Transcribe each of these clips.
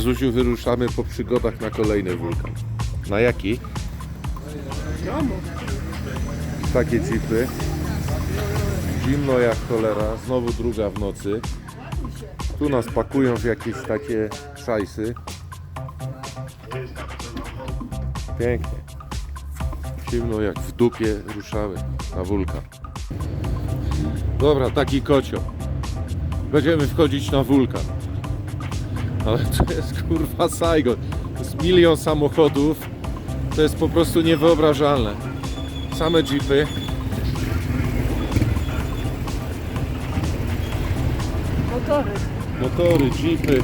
Marzusiu, wyruszamy po przygodach na kolejny wulkan. Na jaki? Takie jeepy. Zimno jak cholera, znowu druga w nocy. Tu nas pakują w jakieś takie szajsy. Pięknie. Zimno jak w dupie ruszały na wulkan. Dobra, taki kocioł. Będziemy wchodzić na wulkan. Ale to jest kurwa Saigon. To jest milion samochodów. To jest po prostu niewyobrażalne. Same jeepy. Motory. Motory, jeepy.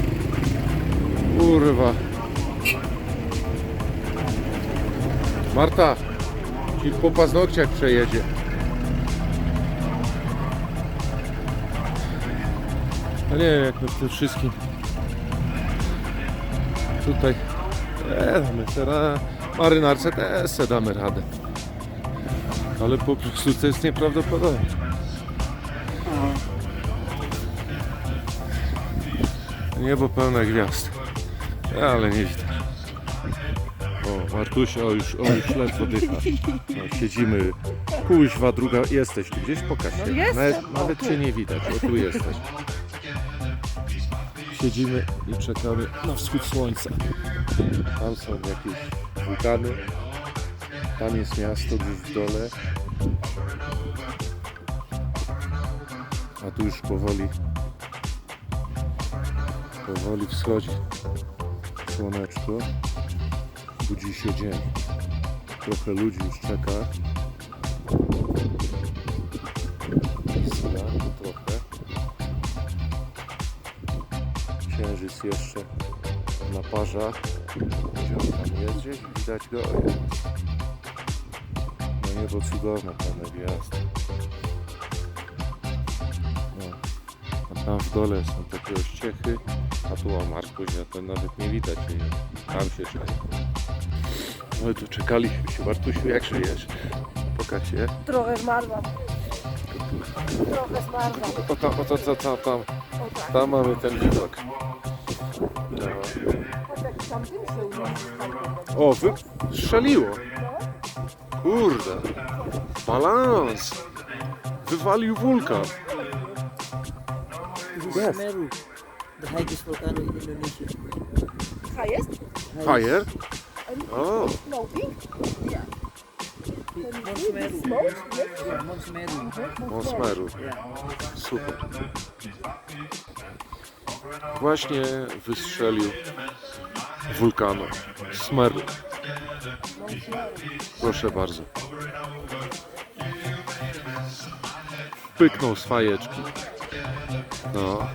Kurwa. Marta, ci po paznokciach przejedzie. No nie wiem jak my w tym wszystkim. Tutaj. E, damy teraz. Marynarce też se damy radę. Ale po prostu to jest nieprawdopodobne. Niebo pełne gwiazd. Ale nie widać. O, Martusia, o już, o już ledwo dycha. No, siedzimy. Kuźwa, druga. Jesteś tu gdzieś? Pokaż się. No jestem, nawet nawet cię nie widać. O, tu jesteś. Siedzimy i czekamy na wschód słońca. Tam są jakieś wulkany. Tam jest miasto gdzieś w dole. A tu już powoli Powoli wschodzi słoneczko. Budzi się dzień. Trochę ludzi już czeka. Parzach. Gdzie on tam jest? Gdzieś widać go. Jest. No niebo cudowne, pełne gwiazd. No. A tam w dole są takie ościechy, a tu o Markuś, a to nawet nie widać. Tam się czai. No i tu czekaliśmy się. Bartusiu, jak żyjesz? Pokaż się. Trochę zmarłam. Trochę zmarłam. O tam, o to, to, tam, O tak. tam mamy ten widok. No. O, wy... strzeliło. Kurde. Balans. Wywalił wulkan. Semeru, the highest volcano in Indonesia. A jest? Fire? O, Smoking? Yeah. Yeah. Super. Właśnie wystrzelił wulkanu Smeru. Proszę bardzo. Pyknął z fajeczki. No,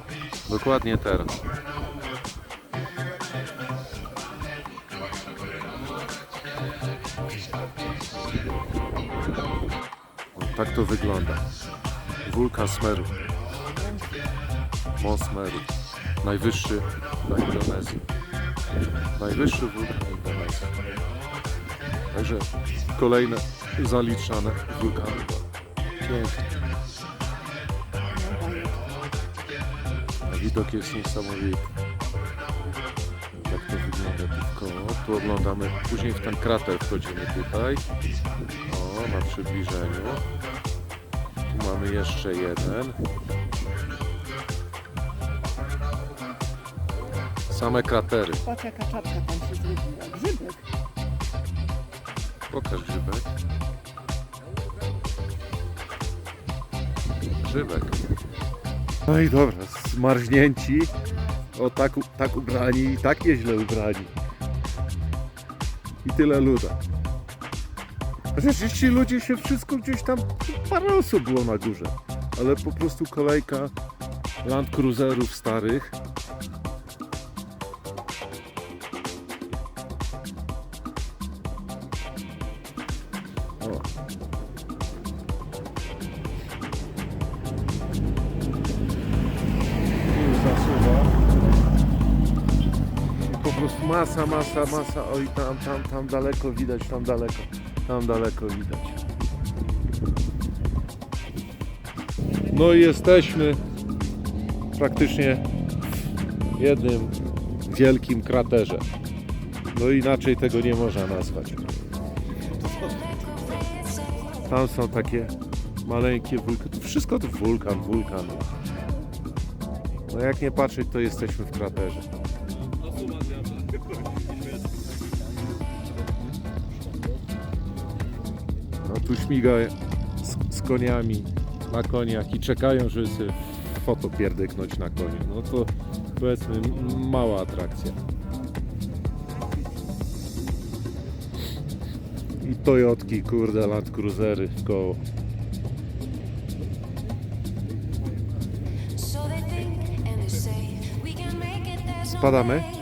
dokładnie teraz. O, tak to wygląda. Wulkan Smeru. Mont Smeru. Najwyższy na Indonezji. Najwyższy wulkan Indonezji. Także kolejne zaliczane wulkany. Pięknie. A widok jest niesamowity. Tak to wygląda koło. Tu oglądamy, później w ten krater wchodzimy tutaj. O, na przybliżeniu. Tu mamy jeszcze jeden. Same kratery. Patrz jaka czapka tam się zrobiła. Grzybek. Pokaż grzybek. Grzybek. No i dobra, zmarznięci. O tak, u- tak ubrani i tak nieźle ubrani. I tyle luda. Chociaż ci ludzie się wszystko gdzieś tam, parę osób było na górze. Ale po prostu kolejka Land Cruiserów starych. Masa, masa. Oj, tam, tam, tam daleko widać, tam daleko. Tam daleko widać. No i jesteśmy praktycznie w jednym wielkim kraterze. No inaczej tego nie można nazwać. Tam są takie maleńkie wulkany. Wszystko to wulkan, wulkan. No jak nie patrzeć, to jesteśmy w kraterze. Śmiga z, z koniami na koniach i czekają, żeby sobie foto pierdyknąć na koniu. No to powiedzmy mała atrakcja. I Toyotki, kurde, Land Cruisery w koło. So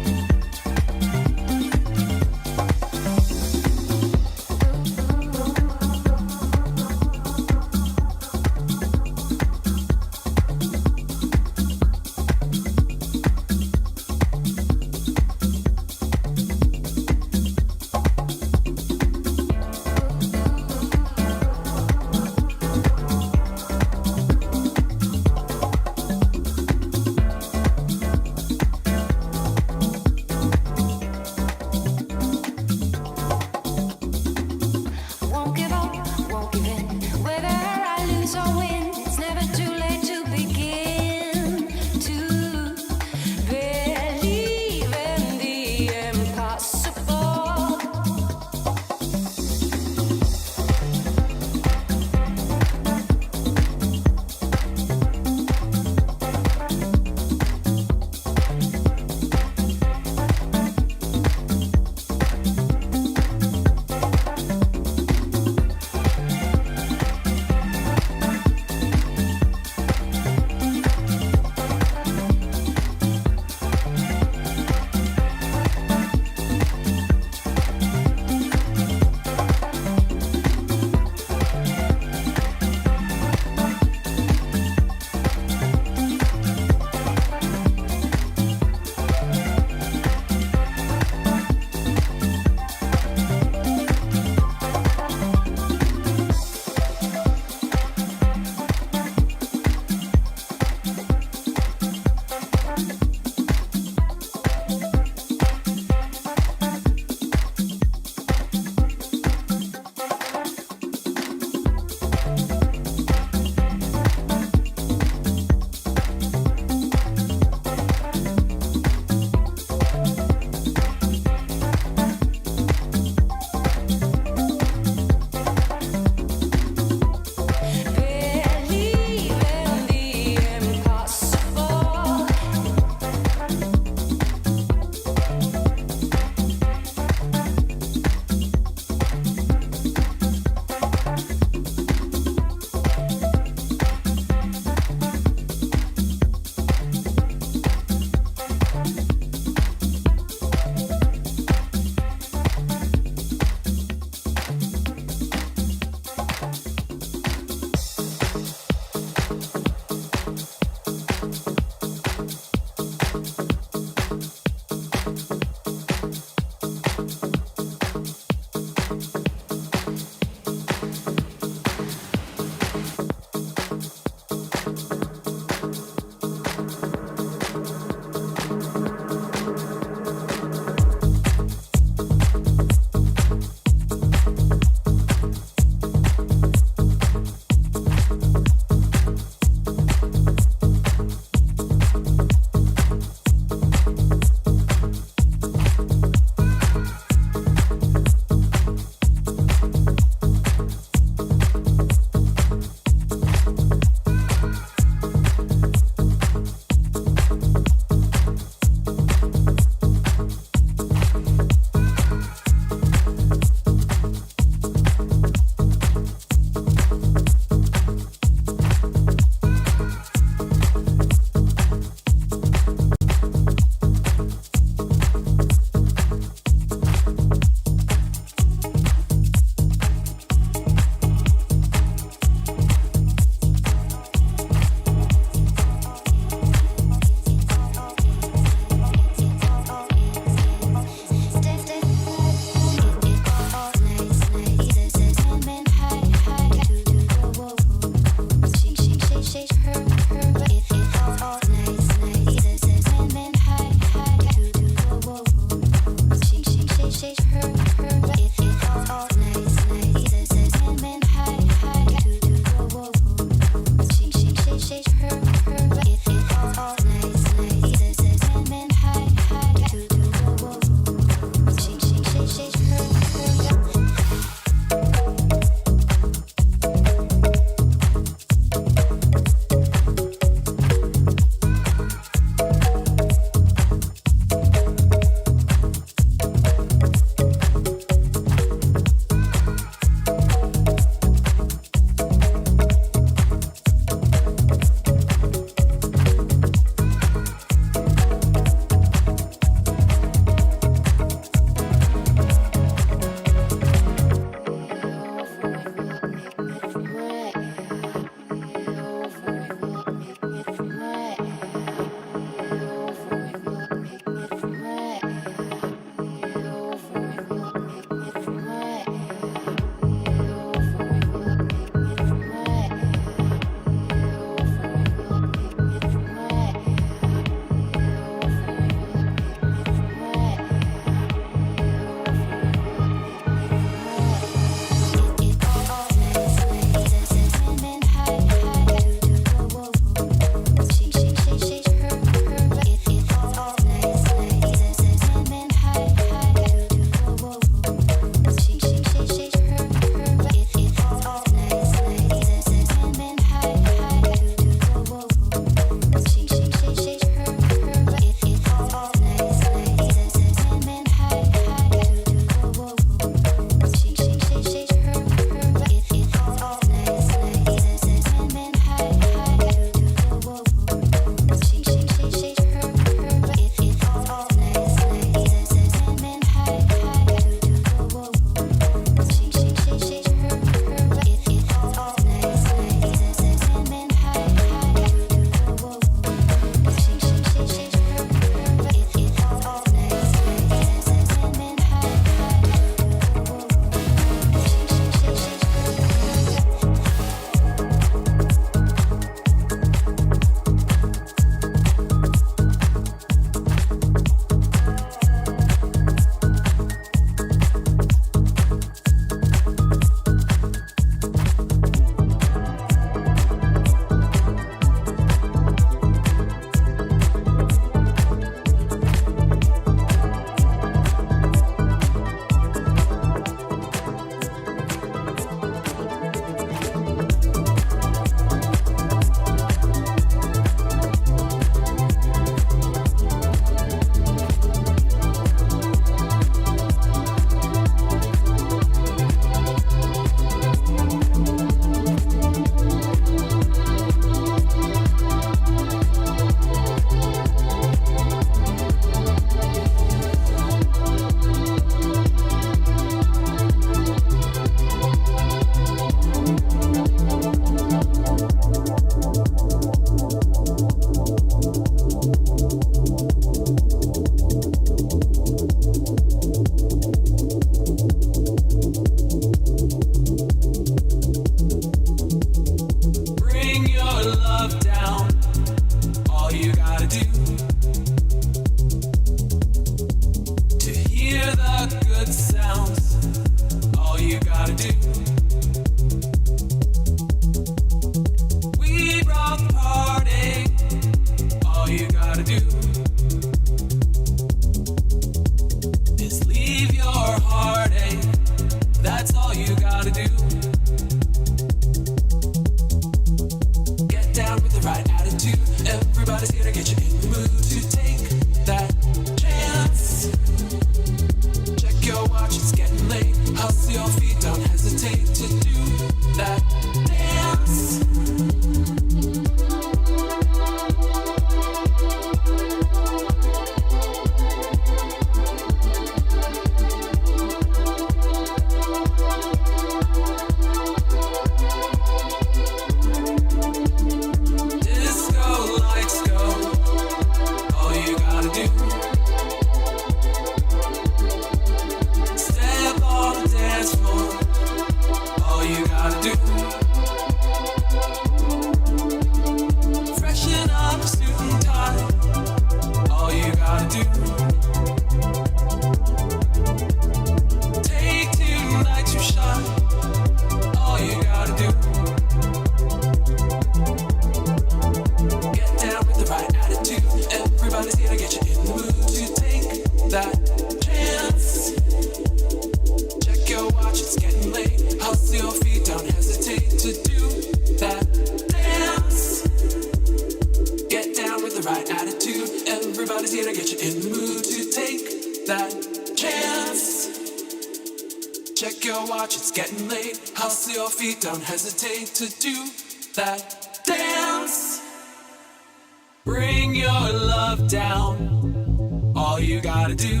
down, all you gotta do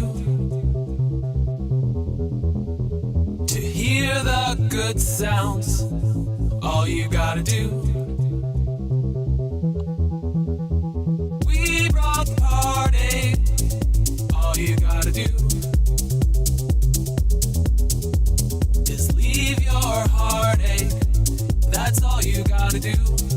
to hear the good sounds, all you gotta do. We brought the party, all you gotta do is leave your heartache, that's all you gotta do.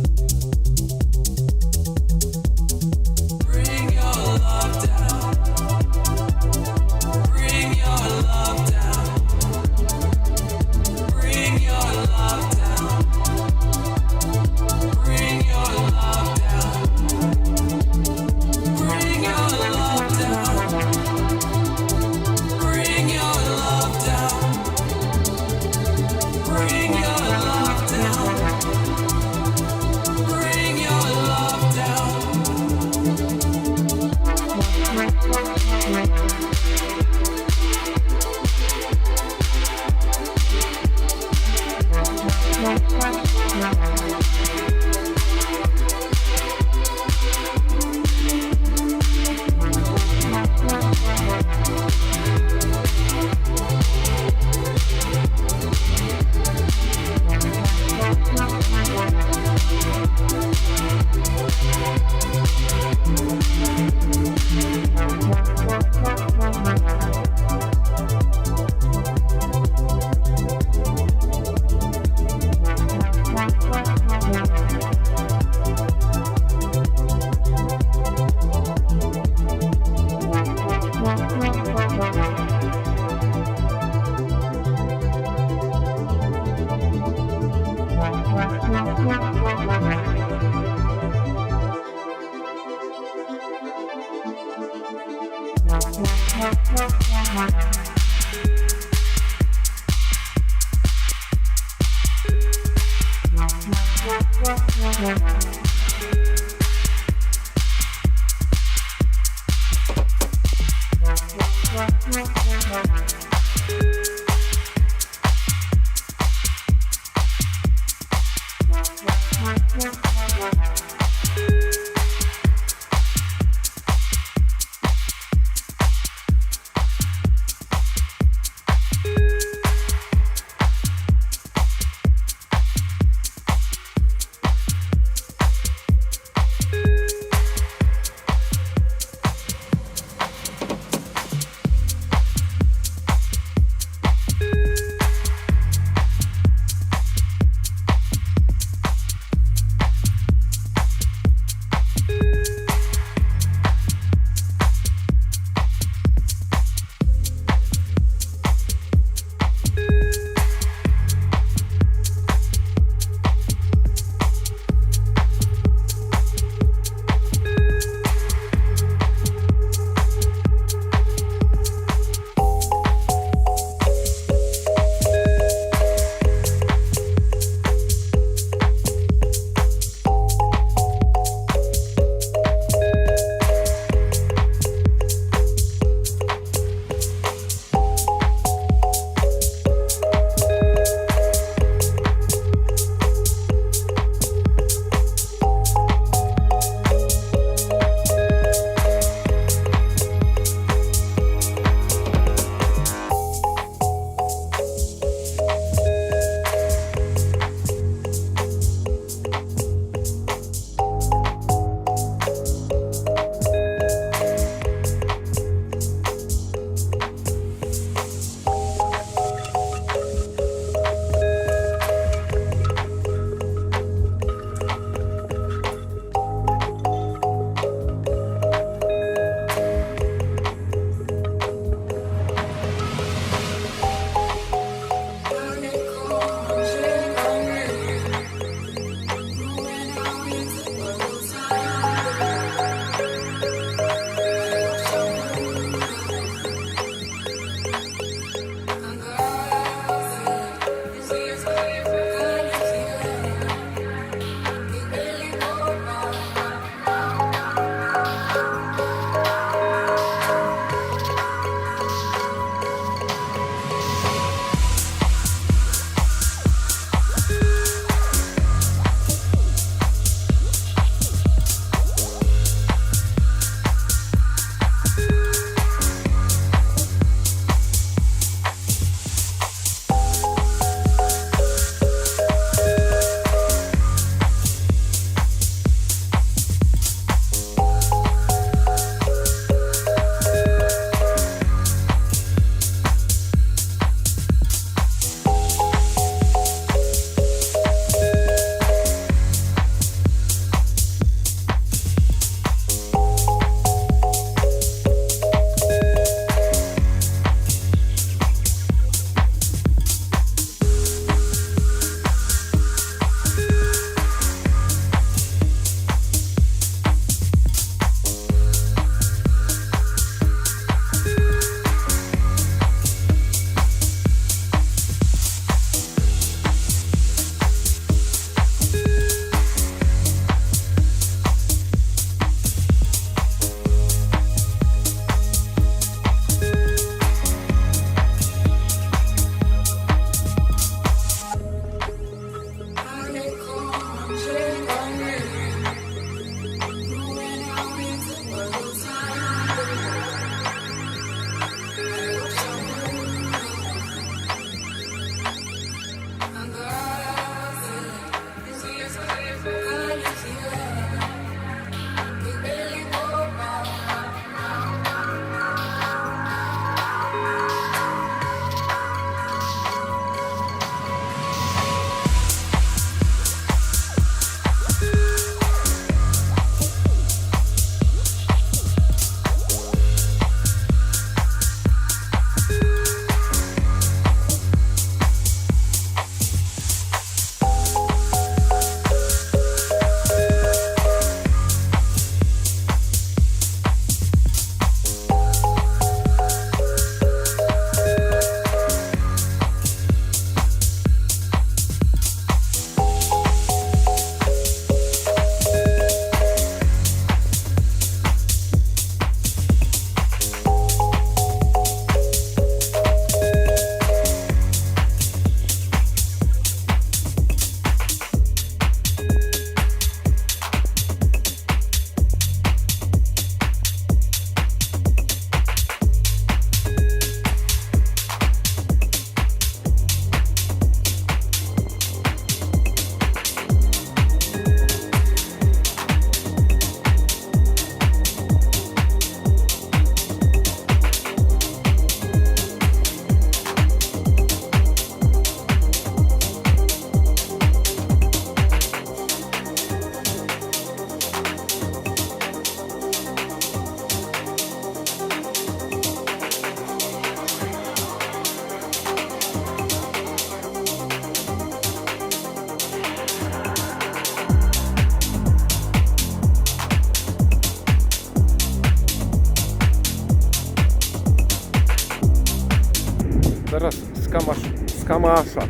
Z Kamasza.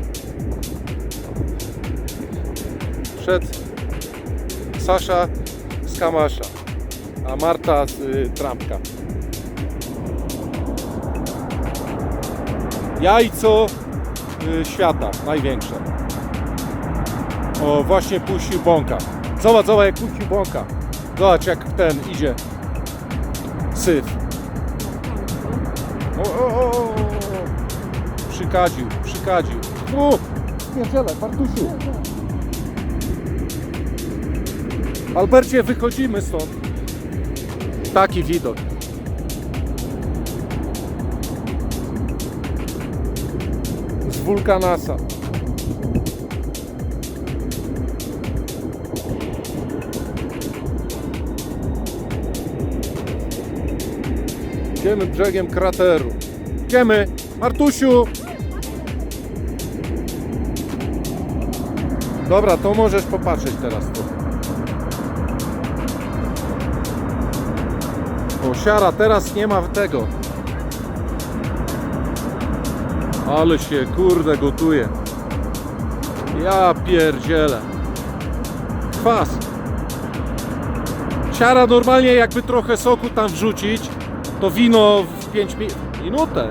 Przed Sasza z Kamasza, a Marta z y, Trampka. Jajco y, świata, największe. O, właśnie puścił bąka. Zobacz, zobacz jak puścił bąka. Zobacz jak ten idzie. Syf. O, o, o, o. Przykadził, przykadził. O, spierdziele, Bartusiu. Albercie, wychodzimy stąd. Taki widok. Z wulkanasa. Idziemy brzegiem krateru. Idziemy! Martusiu! Dobra, to możesz popatrzeć teraz tu. O, siara, teraz nie ma tego. Ale się, kurde, gotuje. Ja pierdzielę. Kwas. Siara normalnie jakby trochę soku tam wrzucić, to wino w 5 minut. Minutę.